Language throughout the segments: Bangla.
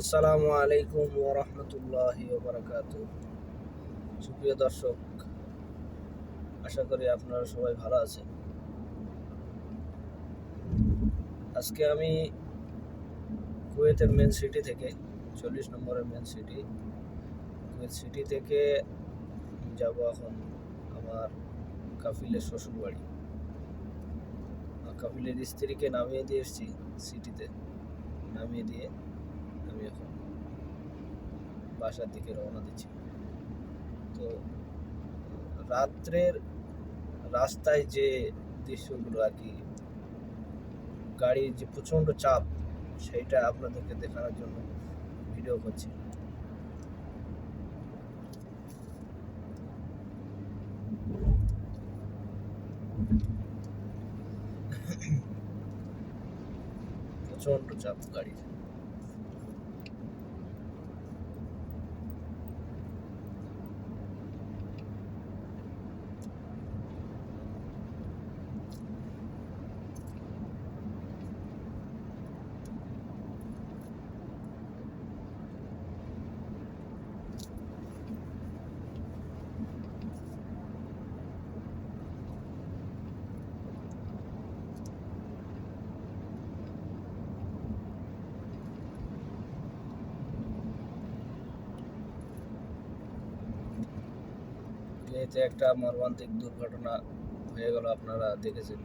আসসালামু আলাইকুম ওরহমতুল্লাহি ওবরাকাত সুপ্রিয় দর্শক, আশা করি আপনারা সবাই ভালো আছেন। আজকে আমি কুয়েতের মেন সিটি থেকে, চল্লিশ নম্বরের মেন সিটি, কুয়েত সিটি থেকে যাব এখন আমার কাফিলের শ্বশুর বাড়ি কাফিলের স্ত্রীকে নামিয়ে দিয়ে এসেছি সিটিতে, নামিয়ে দিয়ে আমি এখন বাসার দিকে রওনা দিচ্ছি। তো রাত্রের রাস্তায় যে দৃশ্যগুলো আর কি, গাড়ির যে প্রচণ্ড চাপ, সেইটা আপনাদেরকে দেখানোর জন্য ভিডিও করছি। প্রচণ্ড চাপ গাড়ির। এতে একটা মর্মান্তিক দুর্ঘটনা হয়ে গেল আপনারা দেখেছেন।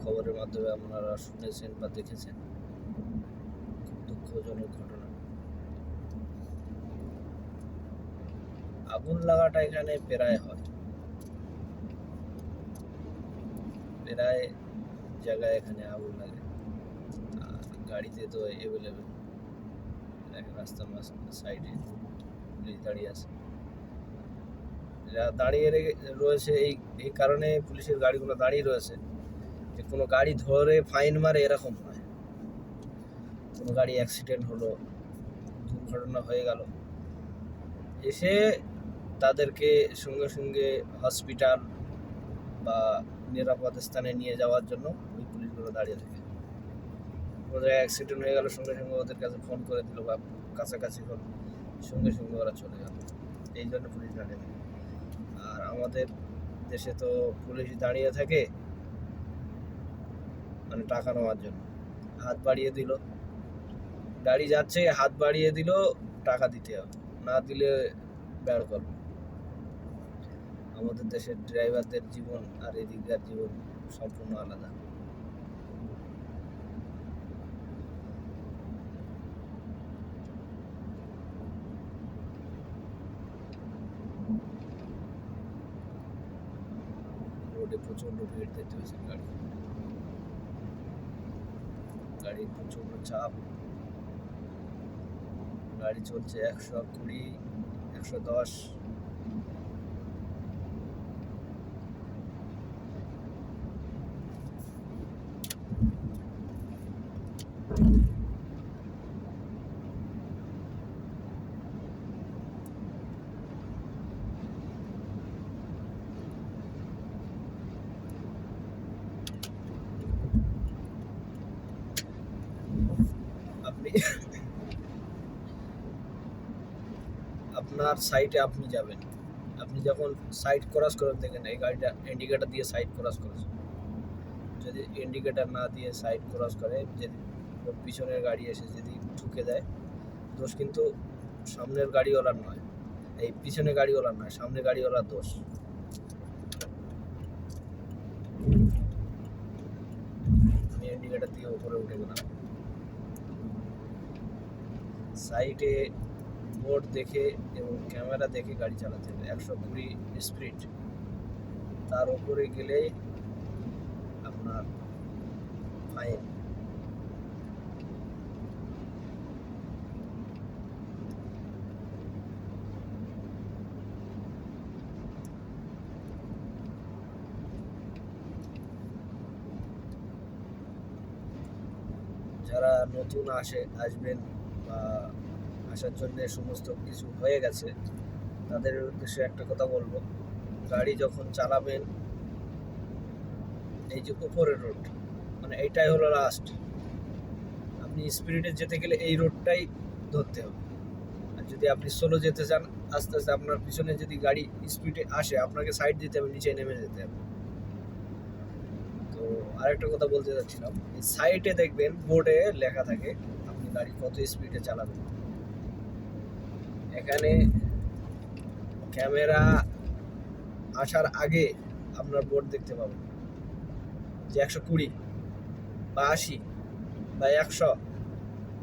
খবরের মাধ্যমে আপনারা শুনেছেন বা দেখেছেন। দুঃখজনক ঘটনা। আগুন লাগাটা এখানে প্রায় হয়। প্রায় জায়গায় এখানে আগুন লাগে। গাড়িতে তো অ্যাভেলেবেল রাস্তার সাইডে দাঁড়িয়ে আছে। দাঁড়িয়ে রয়েছে এই এই কারণে পুলিশের গাড়িগুলো দাঁড়িয়ে রয়েছে। যে কোনো গাড়ি ধরে ফাইন মারে এরকম নয়। কোনো গাড়ি অ্যাক্সিডেন্ট হলো, দুর্ঘটনা হয়ে গেল। এসে তাদেরকে সঙ্গে সঙ্গে হসপিটাল বা নিরাপদ স্থানে নিয়ে যাওয়ার জন্য ওই পুলিশগুলো দাঁড়িয়ে থাকে। জায়গায় অ্যাক্সিডেন্ট হয়ে গেল, সঙ্গে সঙ্গে ওদের কাছে ফোন করে দিল বা কাছাকাছি হল, সঙ্গে সঙ্গে ওরা চলে গেল। এই জন্য পুলিশ দাঁড়িয়ে থাকে। আমাদের দেশে তো পুলিশ দাঁড়িয়ে থাকে। মানে টাকা নেওয়ার জন্য। হাত বাড়িয়ে দিল। গাড়ি যাচ্ছে, হাত বাড়িয়ে দিল, টাকা দিতে হবে। না দিলে বের করবে। আমাদের দেশের ড্রাইভারদের জীবন আর এদিককার জীবন সম্পূর্ণ আলাদা। রোডে প্রচণ্ড ভিড় দেখতে হয়েছে গাড়ি। গাড়ির প্রচণ্ড চাপ। গাড়ি চলছে একশো কুড়ি, একশো দশ আপনি আপনার সাইটে আপনি যাবেন। আপনি যখন সাইড ক্রস করেন, দেখেন এই গাড়িটা ইন্ডিকেটার দিয়ে সাইড ক্রস করেছে। যদি ইন্ডিকেটার না দিয়ে সাইড ক্রস করে, যদি পিছনের গাড়ি এসে যদি ঠুকে দেয়, দোষ কিন্তু সামনের গাড়িওয়ালার নয়। এই পিছনের গাড়িওয়ালার নয়, সামনের গাড়িওয়ালার দোষ। আমি ইন্ডিকেটার দিয়ে উপরে উঠে গেলাম। সাইডে বোর্ড দেখে এবং ক্যামেরা দেখে গাড়ি চালাতে হবে। একশো কুড়ি স্পিড। তার উপরে গেলে আপনার ফাইন যারা নতুন আসে, আসবেন। আসার জন্য সমস্ত কিছু হয়ে গেছে, তাদের উদ্দেশ্যে একটা কথা বলব। গাড়ি যখন চালাবেন, এই যে উপরের রোড মানে এইটাই হলো লাস্ট আপনি স্পিডে যেতে গেলে এই রোডটাই ধরতে হবে। আর যদি আপনি সোলো যেতে চান, আস্তে আস্তে আপনার পিছনে যদি গাড়ি স্পিডে আসে, আপনাকে সাইড দিতে হবে, নিচে নেমে যেতে হবে। তো আরেকটা কথা বলতে চাচ্ছিলাম সাইডে দেখবেন বোর্ডে লেখা থাকে, আপনি গাড়ি কত স্পিডে চালাবেন। এখানে ক্যামেরা আসার আগে আপনার বোর্ড দেখতে পাবেন যে একশো কুড়ি বা আশি বা একশো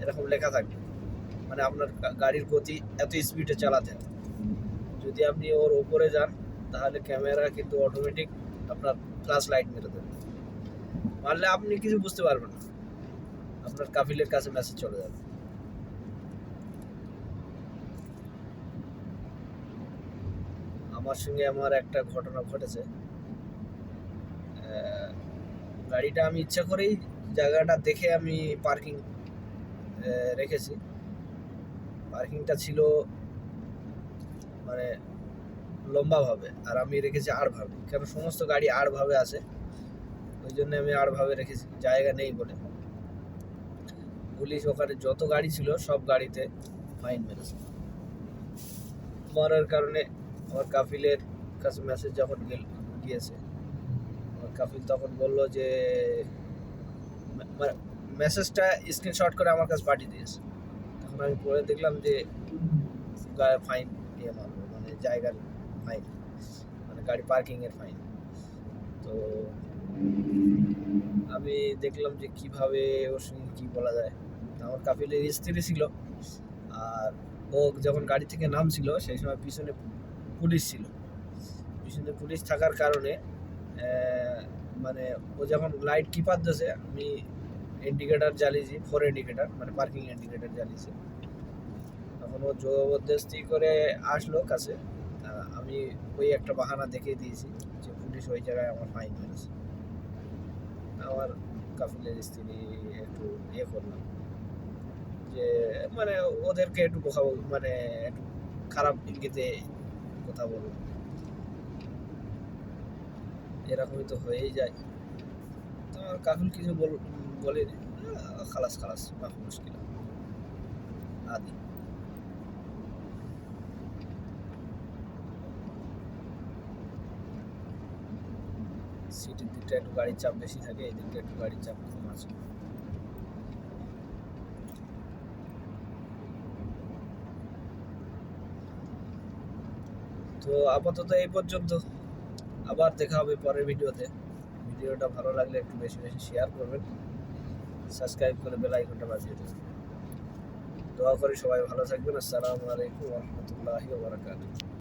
এরকম লেখা থাকবে। মানে আপনার গাড়ির গতি এত স্পিডে চালাতে। যদি আপনি ওর ওপরে যান, তাহলে ক্যামেরা কিন্তু অটোমেটিক আপনার ফ্ল্যাশ লাইট মেরে দেবে। মারলে আপনি কিছু বুঝতে পারবেন না। আপনার কাফিলের কাছে মেসেজ চলে যাবে। আমার সঙ্গে আমার একটা ঘটনা ঘটেছে। গাড়িটা আমি ইচ্ছা করেই জায়গাটা দেখে আমি পার্কিং রেখেছি। পার্কিংটা ছিল মানে লম্বাভাবে আর আমি রেখেছি আড়ভাবে কেন? সমস্ত গাড়ি আড়ভাবে আছে। ওই জন্য আমি আড়ভাবে রেখেছি, জায়গা নেই বলে। পুলিশ ওখানে যত গাড়ি ছিল, সব গাড়িতে ফাইন মেরেছে। মারার কারণে আমার কাফিলের কাছে মেসেজ যখন গিয়েছে, আমার কাফিল তখন বলল যে মেসেজটা স্ক্রিনশট করে আমার কাছে পাঠিয়ে দিয়েছে। তখন আমি পড়ে দেখলাম যে ফাইন ইয়ে মারবো মানে জায়গার ফাইন মানে গাড়ি পার্কিংয়ের ফাইন তো আমি দেখলাম যে কীভাবে ওর সঙ্গে কী বলা যায়। আমার কাপিলের স্ত্রী ছিল, আর ও যখন গাড়ি থেকে নামছিল, সেই সময় পিছনে পুলিশ ছিল। পিছনে পুলিশ থাকার কারণে মানে ও যখন লাইট কিপার দিয়েছে আমি ইন্ডিকেটার জ্বালিয়েছি ফোর ইন্ডিকেটার মানে পার্কিং ইন্ডিকেটার জ্বালিয়েছি। তখন ও জবরদস্তি করে আসলো কাছে। আমি ওই একটা বাহানা দেখিয়ে দিয়েছি যে পুলিশ ওই জায়গায় আমার ফাইন মেরেছে আমার কাফিলের স্ত্রী একটু ইয়ে করলাম যে মানে ওদেরকে একটু বল মানে একটু খারাপ ইঙ্গিতে কথা বললাম এরকমই তো হয়েই যায়। তো কাকুল কিছু বল বলেনি খালাস খালাস, মাফি মুশকিল। আদি। সিটির দিকটা একটু গাড়ির চাপ বেশি থাকে এই দিকটা একটু গাড়ির চাপ কম আছে। তো আপাতত এই পর্যন্ত। আবার দেখা হবে পরের ভিডিওতে। ভিডিওটা ভালো লাগলে একটু বেশি বেশি শেয়ার করবেন। সাবস্ক্রাইব করে বেল আইকনটা বাজিয়ে দেবেন। দোয়া করি সবাই ভালো থাকবেন। আসসালামু আলাইকুম রহমতুল্লাহি ওয়া বারাকাতুহু।